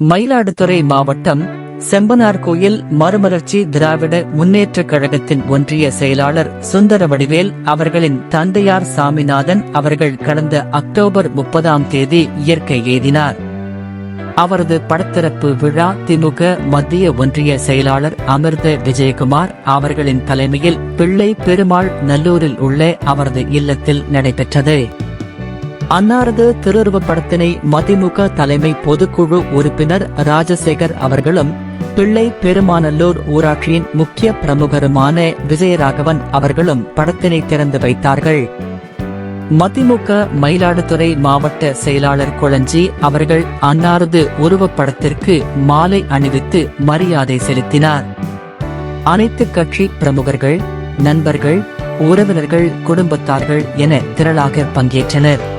மயிலாடுதுறை மாவட்டம் செம்பனார்கோயில் மறுமலர்ச்சி திராவிட முன்னேற்றக் கழகத்தின் ஒன்றிய செயலாளர் சுந்தர வடிவேல் அவர்களின் தந்தையார் சாமிநாதன் அவர்கள் கடந்த அக்டோபர் முப்பதாம் தேதி இயற்கை எய்தினார் அவரது படத்திறப்பு விழா திமுக மத்திய ஒன்றிய செயலாளர் அமிர்த விஜயகுமார் அவர்களின் தலைமையில் பிள்ளை பெருமாள் நல்லூரில் உள்ள அவரது இல்லத்தில் நடைபெற்றது. அன்னாரது திருவுருவப்படத்தினை மதிமுக தலைமை பொதுக்குழு உறுப்பினர் ராஜசேகர் அவர்களும் பிள்ளை பெருமாநல்லூர் ஊராட்சியின் முக்கிய பிரமுகருமான விஜயராகவன் அவர்களும் படத்தினை திறந்து வைத்தார்கள். மதிமுக மயிலாடுதுறை மாவட்ட செயலாளர் குளஞ்சி அவர்கள் அன்னாரது உருவப்படத்திற்கு மாலை அணிவித்து மரியாதை செலுத்தினார். அனைத்து கட்சி பிரமுகர்கள் நண்பர்கள் உறவினர்கள் குடும்பத்தார்கள் என திரளாக பங்கேற்றனர்.